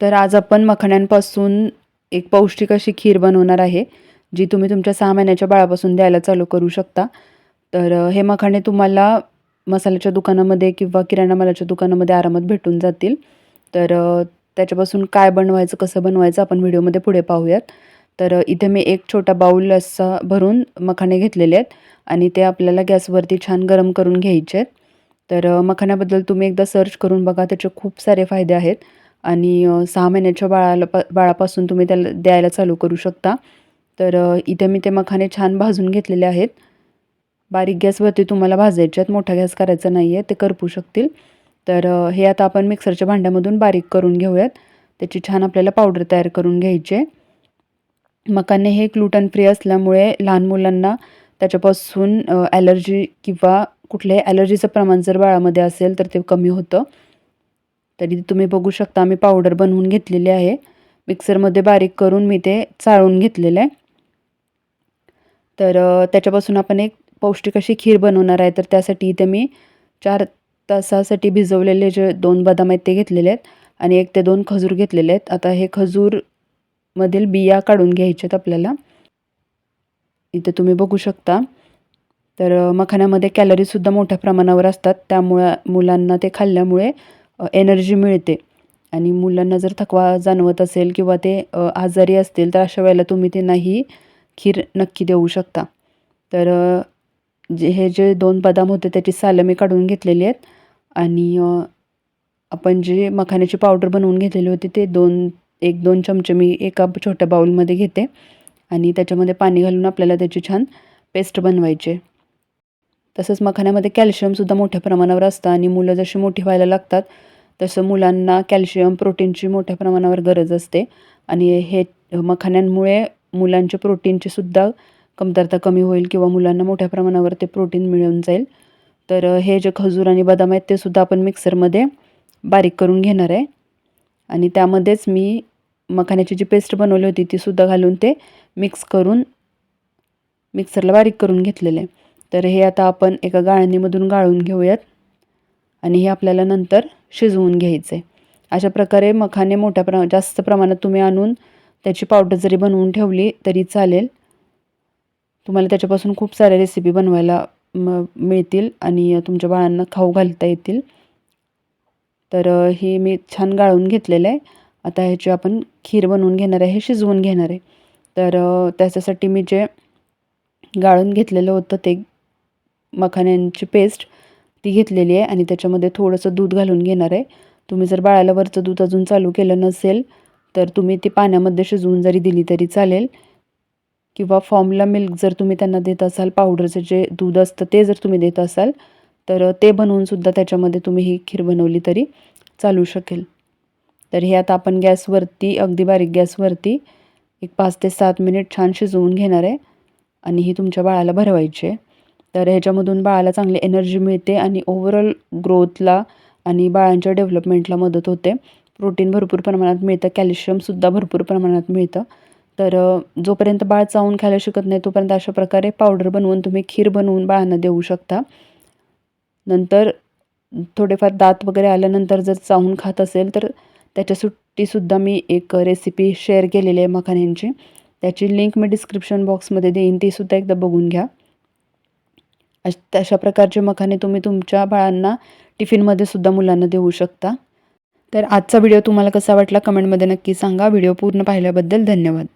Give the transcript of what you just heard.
तर आज आपण मखाण्यांपासून एक पौष्टिक अशी खीर बनवणार आहे जी तुम्ही तुमच्या सहा महिन्याच्या बाळापासून द्यायला चालू करू शकता. तर हे मखाणे तुम्हाला मसाल्याच्या दुकानामध्ये किंवा किराणा मालाच्या दुकानामध्ये आरामात भेटून जातील. तर त्याच्यापासून काय बनवायचं कसं बनवायचं आपण व्हिडिओमध्ये पुढे पाहूयात. तर इथे मी एक छोटा बाऊल असा भरून मखाणे घेतलेले आहेत आणि ते आपल्याला गॅसवरती छान गरम करून घ्यायचे आहेत. तर मखाण्याबद्दल तुम्ही एकदा सर्च करून बघा त्याचे खूप सारे फायदे आहेत. आणि सहा महिन्याच्या बाळाला प बाळापासून तुम्ही त्याला द्यायला चालू करू शकता. तर इथे मी ते मखाने छान भाजून घेतलेले आहेत. बारीक गॅसवरती तुम्हाला भाजायचे आहेत. मोठा गॅस करायचा नाही आहे ते करपू शकतील. तर हे आता आपण मिक्सरच्या भांड्यामधून बारीक करून घेऊयात. त्याची छान आपल्याला पावडर तयार करून घ्यायचे मकाने हे ग्लुटन फ्री असल्यामुळे लहान मुलांना त्याच्यापासून ॲलर्जी किंवा कुठल्याही ॲलर्जीचं प्रमाण जर बाळामध्ये असेल तर ते कमी होतं. तरी तुम्ही बघू शकता मी पावडर बनवून घेतलेली आहे. मिक्सरमध्ये बारीक करून मी ते चाळून घेतलेलं आहे. तर त्याच्यापासून आपण एक पौष्टिक अशी खीर बनवणार आहे. तर त्यासाठी इथे मी चार तासासाठी भिजवलेले जे दोन बदाम आहेत ते घेतलेले आहेत आणि एक ते दोन खजूर घेतलेले आहेत. आता हे खजूरमधील बिया काढून घ्यायचे आहेत आपल्याला. इथे तुम्ही बघू शकता. तर मखाण्यामध्ये कॅलरीसुद्धा मोठ्या प्रमाणावर असतात. त्यामुळं मुलांना ते खाल्ल्यामुळे एनर्जी मिळते. आणि मुलांना जर थकवा जाणवत असेल किंवा ते आजारी असतील तर अशा वेळेला तुम्ही त्यांना ही खीर नक्की देऊ शकता. तर जे हे जे दोन बदाम होते त्याची सालं मी काढून घेतलेली आहेत. आणि आपण जे मखाण्याची पावडर बनवून घेतलेली होती ते दोन एक दोन चमचे मी एका छोट्या बाऊलमध्ये घेते. आणि त्याच्यामध्ये पाणी घालून आपल्याला त्याची छान पेस्ट बनवायची आहे. तसंच मखाण्यामध्ये कॅल्शियमसुद्धा मोठ्या प्रमाणावर असतं आणि मुलं जशी मोठी व्हायला लागतात तसं मुलांना कॅल्शियम प्रोटीनची मोठ्या प्रमाणावर गरज असते. आणि हे मखाण्यांमुळे मुलांच्या प्रोटीनची सुद्धा कमतरता कमी होईल किंवा मुलांना मोठ्या प्रमाणावर ते प्रोटीन मिळून जाईल. तर हे जे खजूर आणि बदाम आहेत ते सुद्धा आपण मिक्सरमध्ये बारीक करून घेणार आहे. आणि त्यामध्येच मी मखाण्याची जी पेस्ट बनवली होती ती सुद्धा घालून ते मिक्स करून मिक्सरला बारीक करून घेतलेलं आहे. तर हे आता आपण एका गाळणीमधून गाळून घेऊयात. आणि हे आपल्याला नंतर शिजवून घ्यायचं आहे अशा प्रकारे मखाने मोठ्या प्रमा जास्त प्रमाणात तुम्ही आणून त्याची पावडर जरी बनवून ठेवली तरी चालेल. तुम्हाला त्याच्यापासून खूप साऱ्या रेसिपी बनवायला म मिळतील आणि तुमच्या बाळांना खाऊ घालता येतील. तर हे मी छान गाळून घेतलेलं आहे. आता ह्याची आपण खीर बनवून घेणार आहे हे शिजवून घेणार आहे. तर त्याच्यासाठी मी जे गाळून घेतलेलं होतं ते मखाण्यांची पेस्ट ती घेतलेली आहे आणि त्याच्यामध्ये थोडंसं दूध घालून घेणार आहे. तुम्ही जर बाळाला वरचं दूध अजून चालू केलं नसेल तर तुम्ही ती पाण्यामध्ये शिजवून जरी दिली तरी चालेल. किंवा फॉर्मला मिल्क जर तुम्ही त्यांना देत असाल पावडरचं जे दूध असतं ते जर तुम्ही देत असाल तर ते बनवूनसुद्धा त्याच्यामध्ये तुम्ही ही खीर बनवली तरी चालू शकेल. तर हे आता आपण गॅसवरती अगदी बारीक गॅसवरती एक पाच ते सात मिनिट छान शिजवून घेणार आहे. आणि ही तुमच्या बाळाला भरवायची आहे. तर ह्याच्यामधून बाळाला चांगली एनर्जी मिळते आणि ओव्हरऑल ग्रोथला आणि बाळांच्या डेव्हलपमेंटला मदत होते. प्रोटीन भरपूर प्रमाणात मिळतं कॅल्शियमसुद्धा भरपूर प्रमाणात मिळतं. तर जोपर्यंत बाळ चावून खायला शिकत नाही तोपर्यंत अशा प्रकारे पावडर बनवून तुम्ही खीर बनवून बाळांना देऊ शकता. नंतर थोडेफार दात वगैरे आल्यानंतर जर चावून खात असेल तर त्याच्यासाठीसुद्धा मी एक रेसिपी शेअर केलेली आहे मखाण्यांची. त्याची लिंक मी डिस्क्रिप्शन बॉक्समध्ये देईन तीसुद्धा एकदा बघून घ्या. अश प्रकारचे मखाने तुम्ही तुमच्या बाळांना टिफिनमध्ये सुद्धा मुलांना देऊ शकता. तर आजचा व्हिडिओ तुम्हाला कसा वाटला कमेंटमध्ये नक्की सांगा. व्हिडिओ पूर्ण पाहिल्याबद्दल धन्यवाद.